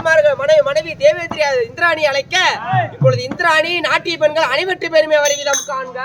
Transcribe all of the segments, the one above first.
மனைவிமார்கள் மனைவி மனைவி தேவேந்திரி இந்திராணி அழைக்க இப்பொழுது இந்திராணி நாட்டிய பெண்கள் அனைவற்று பெருமை வரைவிதம் காண்க.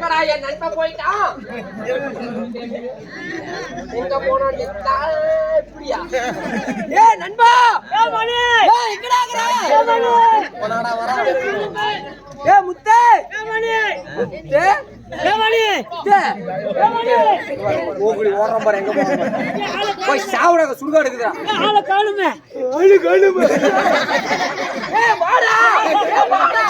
எங்கடா என் நண்பன் போயிட்டான் எங்க எத்தா இப்படியா? ஏய் நண்பா! ஏய் மணி! ஏய் எங்கடா இருக்கற? போனாடா வரா ஏய் முத்து! மணி! முத்து! ஏய் மணி! ஓகுடி ஓடுறோம் பாரு எங்க போறோம் போய் சாவுடா சுடுகாடு இருக்குதா. ஆளை காணுமே. அழு கழுவு ஏய் வாடா! ஏய் வாடா!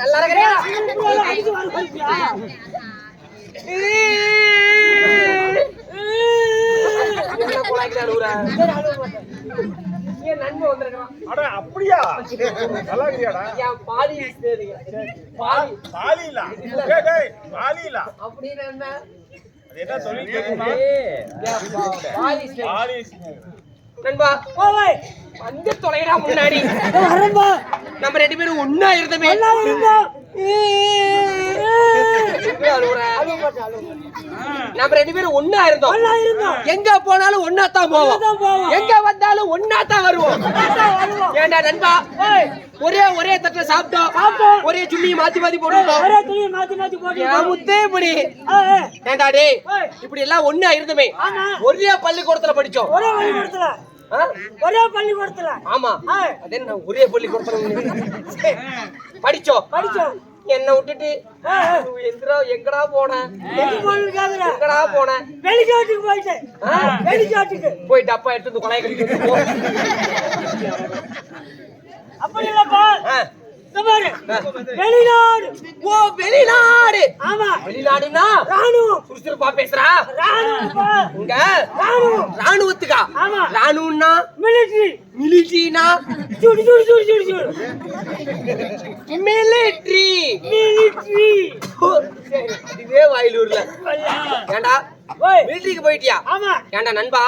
நல்லா. அட அப்படியா நல்லா இருக்கியாடா சிநேகிதங்க. பாதி. பாலிலா பாலிலா அப்படின்னு என்ன? பாலி நண்பா வந்து தொலைடா முன்னாடி வரம்பா நம்ம ரெண்டு பேரும் ஒண்ணா இருந்தமே? நம்ம ரெண்டு பேரும் ஒண்ணா இருந்தோம். எங்க போனாலும் ஒண்ணா தான் போவோம். எங்க வந்தாலும் ஒண்ணா தான் வருவோம். ஏண்டா நண்பா? ஒரே ஒரே தட்டுல சாப்பிட்டோம். ஒரே சுண்ணியை மாத்தி மாத்தி போட்டுட்டோம் ஒரே துணியை மாத்தி மாத்தி ஏன் முத்தே இப்படி. ஏண்டா டேய். இப்படி எல்லாம் ஒண்ணா இருந்தமே. ஒரே பள்ளிக்கூடத்துல படிச்சோம். ஒரே பள்ளிக்கூடத்துல? ஒரே பள்ளிக்கூடத்துல. ஆமா. அதே நான் ஒரே பள்ளிக்கூடத்துல படிச்சோம் படிச்சோம் என்ன விட்டுட்டு. நீ எங்கடா போன? எங்கடா போன? வெளிக்காட்டுக்கு போயிட்டேன்? வெளிக்காட்டுக்கு போய் டப்பா எடுத்து கட்டிட்டு போ. அப்படி இல்லப்பா. வெளிநாடு. ஓ வெளிநாடு. ஆமா. வெளிநாடுன்னா? ராணுவம். சுறுசுறுப்பா பேசுறா? ராணுவம்ப்பா இங்க? ராணுவம். ராணுவத்துக்கா? ஆமா. ராணுவம்னா? மிலிட்ரி மிலிட்டரினா சுடு சுடு சுடு சுடு சுடு மிலிட்டரி மிலிட்ரி. இதுவே வாயிலூர்ல. ஏண்டா ஓய். மிலிட்டரிக்கு போயிட்டியா? ஏண்டா நண்பா.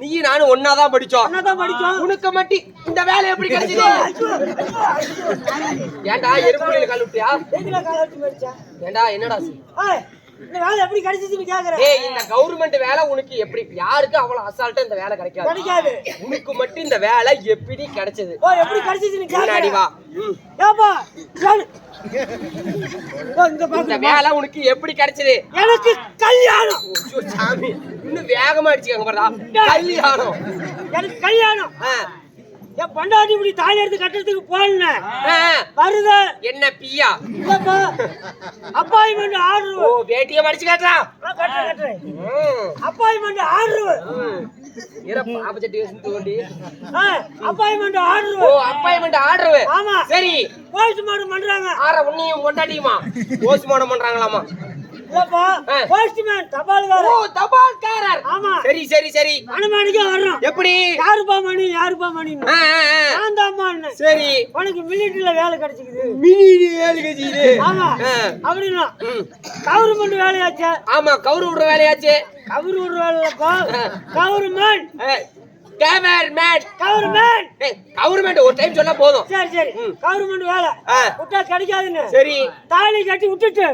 நீ நானும் ஒன்னாதான் படிச்சோம். என்னதான் படிச்சோம். உனக்கு மட்டும் இந்த வேலை எப்படி கிடைச்சது? ஏண்டா எறும்புல கால் விட்டியா ஏண்டா என்னடா இந்த வேலை எப்படி கிடைச்சிச்சுன்னு கேக்குறேன் ஏய் இந்த கவர்மெண்ட் வேலை உனக்கு எப்படி? யாருக்கு அவ்வளவு அசால்ட்டா இந்த வேலை கிடைக்காது? கிடைக்காது. உனக்கு மட்டும் இந்த வேலை எப்படி கிடைச்சது? ஓ எப்படி கிடைச்சிச்சுன்னு கேக்குறேன் வா. ஏப்பா இந்த வேலை உனக்கு எப்படி கிடைச்சது? எனக்கு கல்யாணம். சாமி. இன்னும் வேகமா அடிச்சுக்காங்க பாருடா. கல்யாணம். எனக்கு கல்யாணம். என் பொண்டாட்டி இப்படி தாலி எடுத்து கட்டுறதுக்கு போன ஆ, வருத. என்ன பியா? அப்பாயின்மெண்ட் ஓ ஆர்டர் வேட்டிய மடிச்சு காட்டுறான் கட்டுறேன் கட்டுறேன். ம், அப்பாயின்மெண்ட் ஆர்டர். ஓ ஆர்டர். Appointment order. ஆமா. சரி. போஸ்ட்மார்ட்டம் பண்றாங்க. ஆற உன்னையும் கொண்டாட்டியுமா போஸ்ட்மார்டம் பண்றாங்களாமா? இல்லப்பா. போஸ்ட்மேன் ஓ தபால்காரர். ஆமா. சரி சரி சரி. மணிமாணிக்கே வர்றோம். எப்படி? யாருப்பா மணி? யாருப்பா ஆ. நான் தான்மா சரி. உனக்கு மிலிட்டரியில வேலை கிடைச்சிக்குது. மினி வேலை கட்சி ஆமா. அப்படின்னா. கவர்மெண்ட் வேலையாச்சே? ஆமா கவுரு விடுற வேலையாச்சு? கவரு ஒரு வேலைப்பா கவர்மெண்ட் கவர்மெண்ட். கவர்மெண்ட். கவர்மெண்ட் ஒரு டைம் சொன்னா போதும். சரி சரி. ம். கவர்மெண்ட் வேலை. விட்டா கிடைக்காதுன்னு. சரி. தாலி கட்டி விட்டுட்டு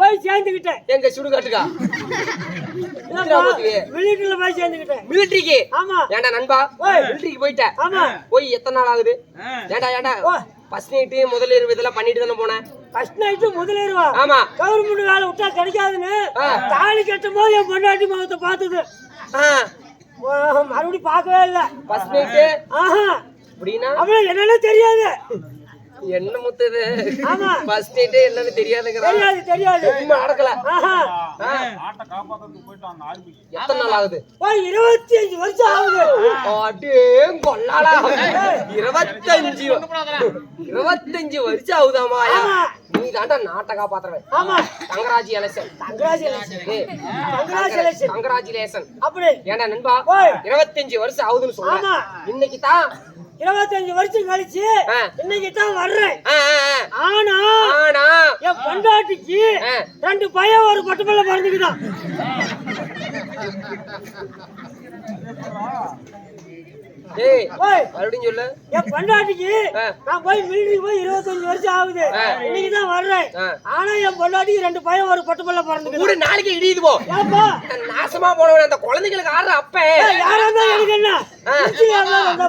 போய் சேர்ந்துக்கிட்டேன். எங்க சுடுகாட்டுக்கா. மிலிட்டரியில போய் சேர்ந்துக்கிட்டேன். மிலிட்டரிக்கு ஆமா. ஏண்டா நண்பா. மிலிட்டரிக்கு போயிட்ட ஆமா. போய் எத்தனை நாள் ஆகுது? ஏண்டா ஏண்டா? ஓ. ஃபர்ஸ்ட் நைட்டு முதல் இரவு இதெல்லாம் பண்ணிட்டு தானே போனேன். ஃபர்ஸ்ட் நைட்டு முதலேருவா ஆமா. கவர்மெண்ட் வேலை விட்டா கிடைக்காதுன்னு. தாலி கட்டும் போது என் பொண்டாட்டி முகத்தை பார்த்தது. மறுபடியும் பார்க்கவே இல்ல. அப்படின்னா? அவள என்னன்னு தெரியாது. என்ன முத்துது? ஆமா. ஃபர்ஸ்ட் நைட்டு என்னன்னு தெரியாதுங்கிறா தெரியாது தெரியாது. உண்மை நடக்கல ஆட்டை காப்பாத்துறதுக்கு போயிட்டான் ஆர்மி. எத்தனை நாள் ஆகுது? இருபத்தி அஞ்சு வருஷம் ஆகுது. அடே கொல்லாடா இருபத்தஞ்சு இருபத்தஞ்சு வருஷம் ஆகுதாமா. நீ தாண்டா நாட்டை காப்பாத்துறவன். ஆமா. கங்கராஜுலேஷன் கங்க்ராச்சுலேஷன் கங்க்ராச்சுலேஷன் கங்கராஜுலேஷன் அப்படி. ஏண்டா நண்பா ஓய். இருபத்தஞ்சு வருஷம் ஆகுதுன்னு. சொன்ன இன்னைக்கு தான் இருபத்தஞ்சு வருஷம் கழிச்சு. இன்னைக்கு தான் வர்றேன். ஆனா ஆனா என் பொண்டாட்டிக்கு. ரெண்டு பையன் ஒரு பட்டு பிள்ளை பிறந்துக்குதான் ஏய் ஓய் மறுபடியும் சொல்லு. என் பொண்டாட்டிக்கு. நான் போய் மிலிட்டரி போய் இருபத்தஞ்சு வருஷம் ஆகுது. இன்னைக்கு தான் வர்றேன். ஆனா என் பொண்டாட்டிக்கு ரெண்டு பையன் ஒரு பட்டு பிள்ளை பிறந்துக்குது. கூட நாளைக்கு இடியுது போ. நாசமா போனவன் அந்த குழந்தைகளுக்கு ஆடுற அப்ப. யாரா இருந்தா எனக்கு என்ன?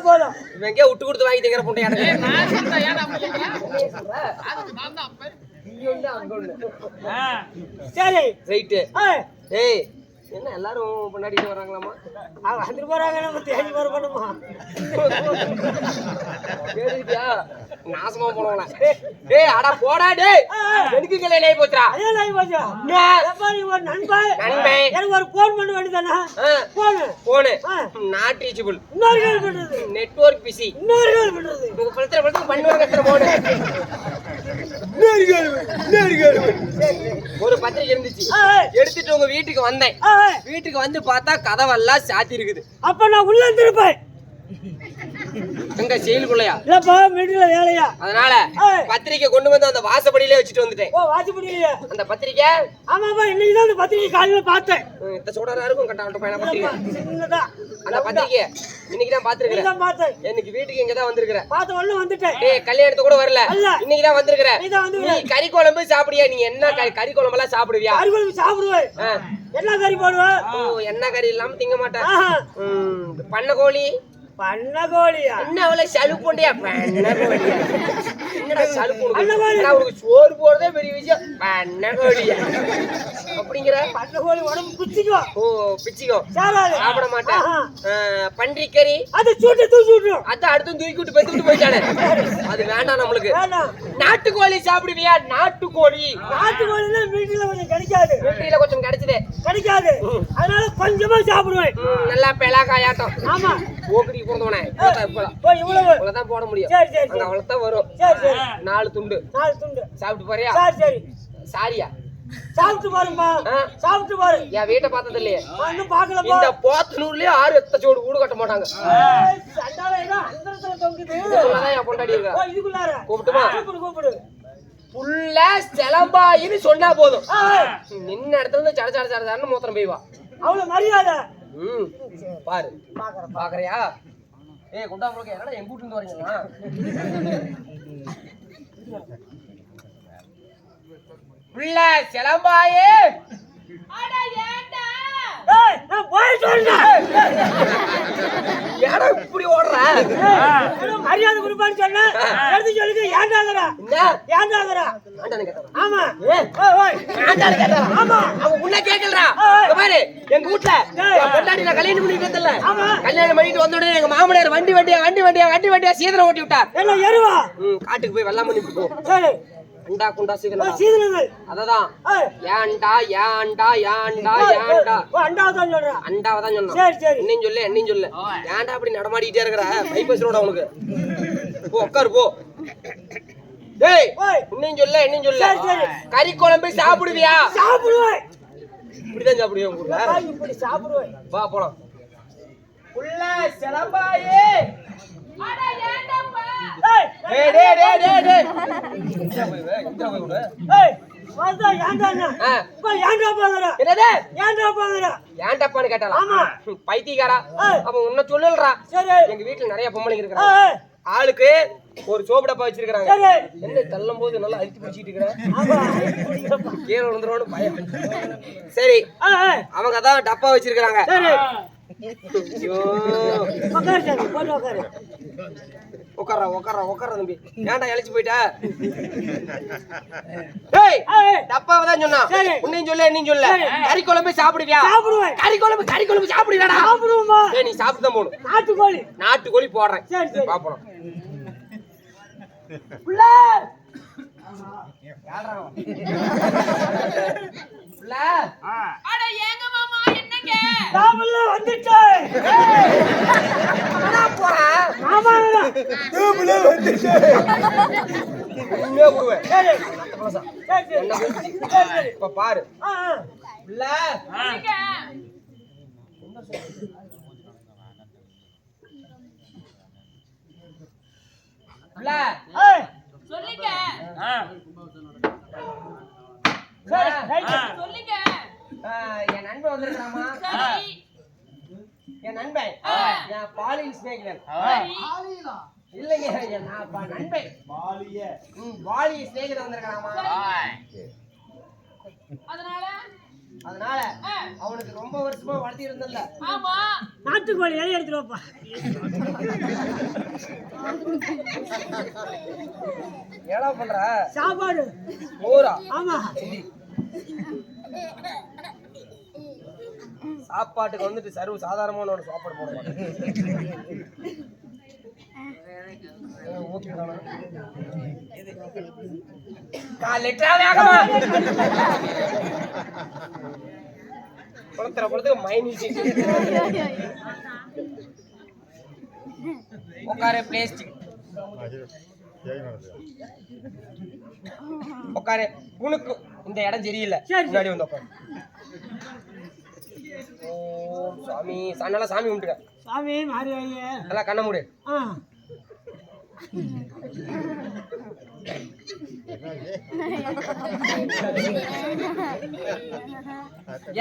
போதும். இவன் எங்கேயோ விட்டு கொடுத்து வாங்கி திங்கிற புண்டைய சரி. ரைட்டு ஏய். என்ன எல்லாரும் பின்னாடிட்டு வராங்களாமா வந்துட்டு போறாங்க நம்ம தேடி வர பண்ணுமா? கேட்டுக்கிட்டியா நாசமா போனவன ஏய் அட போடா டேய். எனக்கு கல்யாணம் ஆகி போச்சுடா? பாஜா என்ன? எப்பா நீ ஒரு நண்பன் நண்பன். எனக்கு ஒரு போன் பண்ண வேண்டியதானே போனு. போனு. ஆ. நாட் ரீச்சபிள் இன்னொரு கால் பண்றது. நெட்வொர்க் பிசி இன்னொரு கால் பண்றது. பிரச்சனை பிரச்சனை பண்ணுவாங்க எத்தனை போனு ஒரு பத்திரிக்கை இருந்துச்சு. எடுத்துட்டு உங்க வீட்டுக்கு வந்தேன். வீட்டுக்கு வந்து பார்த்தா கதவெல்லாம் சாத்தி இருக்குது அப்ப நான் உள்ள இருந்திருப்பேன் எங்க செயலுக்குள்ளயா? இல்லப்பா மிடில வேலையா? அதனால. பத்திரிக்கை கொண்டு வந்து அந்த வாசப்படியிலே வச்சுட்டு வந்துட்டேன். ஓ வாட்சி முடியலையே அந்த பத்திரிக்கை? ஆமாப்பா இன்னைக்கு தான் அந்த பத்திரிக்கை காலையில பார்த்தேன். ம், இத்த சூடாரா இருக்கும் கட்டாட்ட பையன பத்திரிக்கை அந்த பத்திரிக்கை இன்னைக்கு தான் பாத்துருக்கிறேன் நீதான் பார்த்தேன். எனக்கு வீட்டுக்கு இங்க தான் வந்திருக்கிற பார்த்த உடனே வந்துட்டேன். டேய் கல்யாணத்துக்கு கூட வரல. இன்னைக்கு தான் வந்திருக்கிற நீதான் நீ வந்து கறி குழம்பு சாப்பிடியா நீ என்ன கறி- கறி குழம்பெல்லாம் சாப்பிடுவியா? அறுபது சாப்பிடுவேன். ஆ. என்ன கறி போடுவேன்? என்ன கறி இல்லாம திங்க மாட்டேன். பண்ண கோழி. பண்ண கோழியா என்ன அவளை சலுப்புண்டியா என்னடா சலுப்பு சோறு போடுறதே பெரிய விஷயம். பண்ண கோழியா அப்படிங்கிற? பண்ண கோழி உடம்பு குச்சிக்கும் ஓ பிச்சிக்கோ. சாராது சாப்பிட மாட்டேன். பன்றிக்கறி. அது சூட்டு தூக்கி விட்டுரும் அதான் அடுத்து தூக்கி விட்டு பெத்துக்கிட்டு போயிட்டானே அது வேண்டாம் நம்மளுக்கு. நாட்டுக்கோழி சாப்பிடுவியா? நாட்டுக்கோழி. நாட்டு கோழினா வீட்டுல கொஞ்சம் கிடைக்காது. வீட்டில கொஞ்சம் கிடைச்சதே. கிடைக்காது. அதனால கொஞ்சமா சாப்பிடுவேன். நல்லா பெலாக்காயாட்டம் ஆமா. ஓக்கடி பிறந்தவனே இவ்வளவுதான் போட முடியும். அங்க அவ்வளவுதான் வரும். நாலு துண்டு. நாலு துண்டு. சாப்பிட்டு போறியா சரி சரி. சாரியா? சாப்பிட்டு பாருமா. சாப்பிட்டு பாரு. என் வீட்டை பார்த்தது இல்லையே நான் இன்னும் பாக்கலப்பா இந்த போத்தனூர்லயே ஆறு எத்த சோடு கூடு கட்ட மாட்டாங்க. என் கொண்டாடி இருக்கா? கூப்பிட்டுமா? கூப்பிடு கூப்பிடு. புள்ள செலம்பாயின்னு சொன்னா போதும். நின்ன இடத்துல இருந்து சட சட சட சடன்னு மூத்திரம் பெய்வா. அவ்வளவு மரியாதை. ம். பாரு. பாக்குறியா? ஏய் குண்டா முழுக்க என்னடா எங்க வீட்டுல இருந்து வரீங்களா உள்ள செலம்பாயே ஏய் நான் போய் சொல்றேன் ஏடா இப்படி ஓடுற? மரியாதை கொடுப்பான்னு சொன்னேன். எடுத்து சொல்லுங்க ஆண்டானு கேட்டாரா? ஆமா. ஆமா. அவன் உன்ன. இங்க பாரு எங்க பொண்டாட்டி நான் கல்யாணம் பண்ணிட்டு வந்தல ஆமா. கல்யாணம் பண்ணிட்டு வந்த உடனே எங்க மாமனார் வண்டி வண்டியா வண்டி வண்டியா வண்டி வண்டியா சீதனம் ஓட்டி விட்டார். என்ன எருவா? காட்டுக்கு போய் வெள்ளம் பண்ணி போ சரி. குண்டா குண்டா சீதனம் சீதனங்கள் அததான். ஏன்டா ஏன்டா ஏன்டா ஏன்டா. அண்டாவை தான் சொல்றேன் அண்டாவை தான் சொன்னான் சரி சரி. என்னையும் சொல்லு என்னையும் சொல்லு. ஏன்டா அப்படி நடமாடிக்கிட்டே இருக்கிற? பைபஸ் ரோட உனக்கு. போ உட்காரு போ. டேய். இன்னும் சொல்ல இன்னும் சொல்ல. சரி, சரி. கறி குழம்பு சாப்பிடுவியா? சாப்பிடுவேன். இப்படிதான் உங்க நான் இப்படி சாப்பிடுவேன். வா போலாம். உள்ள சிலம்பாயே. டேய் டேய் டேய் டேய். டேய் இந்தா போய் வே, இந்தா போய் விடு. ஏய், வந்தா ஏன்டா என்ன? ஆ, இப்ப ஏன்டா பாக்குற? என்னது? ஏன்டா பாக்குற? ஏன்டாப்பான்னு கேட்டாளா? ஆமா. பைத்தியக்காரா. அப்ப உன்ன சொல்லலடா சரி. எங்க வீட்டுல நிறைய பொம்பளைங்க ஏய், ஆளுக்கு ஒரு சோப்பு டப்பா வச்சிருக்காங்க சரி. என்ன தள்ளும் போது நல்லா அழுத்தி பிடிச்சிட்டு இருக்கிறேன் ஆமா. கீழே விழுந்துருவோம்னு பயம். சரி. அவங்க தான் டப்பா வச்சிருக்காங்க உட்கார்றா உட்கார்றா உட்கார்றா தம்பி. ஏன்டா இழைச்சு போயிட்ட? டப்பாவை தான் சொன்னான். சரி. உன்னையும் சொல்ல என்னையும் சொல்ல. கறி குழம்பு சாப்பிடுவியா? சாப்பிடுவேன். கறி குழம்பு கறி குழம்பு சாப்பிடுவியாடா? சாப்பிடுவோமா? ஏய் நீ சாப்பிட்டு தான் போகணும். நாட்டுக்கோழி. நாட்டுக்கோழி போடுறேன். பாப்போம் புள்ள, மாமா. இப்ப பாரு. இல்ல சொல்லுங்க. இல்ல ஏய், சொல்லுங்க. என் நண்பன். என் பாலின் ஸ்நேகிதன் இல்லைங்க நான் ப- நண்பன். ம், வாலி ஸ்நேகிதன் வந்திருக்காமா அதனால? அதனால அவனுக்கு ரொம்ப வருஷமா வளர்த்தி இருந்தல ஆமா. நாட்டுக்கோழி இலைய எடுத்துட்டு வாப்பா. ஏடா பண்ற? சாப்பாடு. ஊரா ஆமா. சாப்பாட்டுக்கு வந்துட்டு சர்வ சாதாரணமான ஒரு சாப்பாடு போட குளத்துற குளத்துக்கு மைனஸ் உட்காரு பிளாஸ்டிக் உட்காரு உனக்கு இந்த இடம் சரியில்லை. சரி. முன்னாடி வந்து உட்காரு. ஓம் சாமி நல்லா சாமி கும்பிட்டுக்க. சாமி மாறி நல்லா கண்ண மூடு.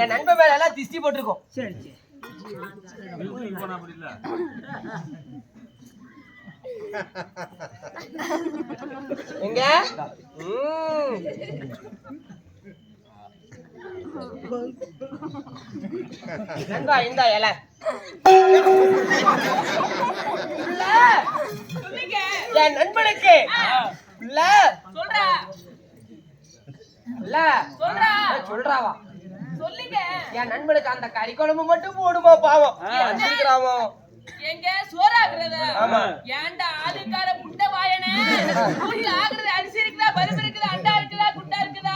என் நண்பன் மேல எல்லாம் திஷ்டி போட்டிருக்கோம். சரி சரி. எங்க? நண்பா இந்த இலை. என் நண்பனுக்கு. இல்ல சொல்றா. இல்ல சொல்றா. நான் சொல்றாவா? சொல்லுங்க. என் நண்பனுக்கு அந்த கறி குழம்பு மட்டும் போடுமா பாவம். வந்திருக்கிறாமோ எங்க சோறாக்குறது? ஆமா. ஏன்டா ஆளுக்கார முட்டை வாயனே வீட்டுல ஆகுறது அரிசி இருக்குதா பருப்பு இருக்குதா அண்டா இருக்குதா குண்டா இருக்குதா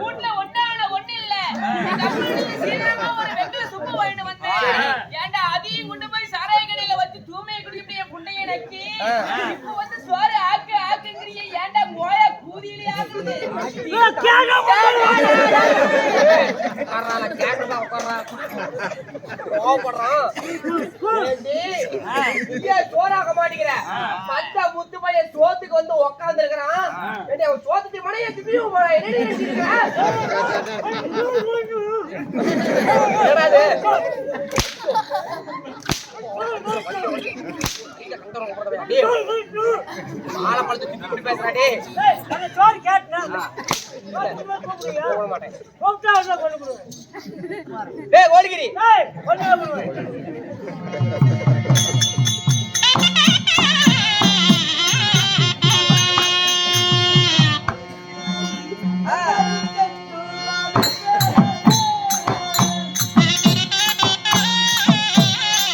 வீட்டுல ஒண்ணான ஒண்ணு இல்ல எங்க அப்பனுக்கு சீக்கிரமா ஒரு வெங்கல சுப்பு வாங்கிட்டு வந்தேன் ஏன்டா அதையும் கொண்டு போய் சாராய கடையில வச்சு தூமையை குடிக்கிட்டு என் புண்டைய நக்கி இப்ப வந்து சோறு ஆக்கு ஆக்குங்கிறிய ஏன்டா மோயா கூதியிலே ஆக்குது உட்கார்றா, கோவப்படுறான். மாட்டேங்கிற? மத்த முத்து பையன் சோத்துக்கு வந்து உக்காந்துருக்கிறான். ஏண்டி, சோத்துக்கு மனைய ஆலப்பழத்தை திட்டி போட்டு பேசுறாடி சோறு கேட்டேன் போட மாட்டேன் கூப்பிட்டா ஒண்ணு கொண்டு போடுவேன் டேய் ஓடிகிரி டேய் ஒண்ணு போடுவேன் Ah!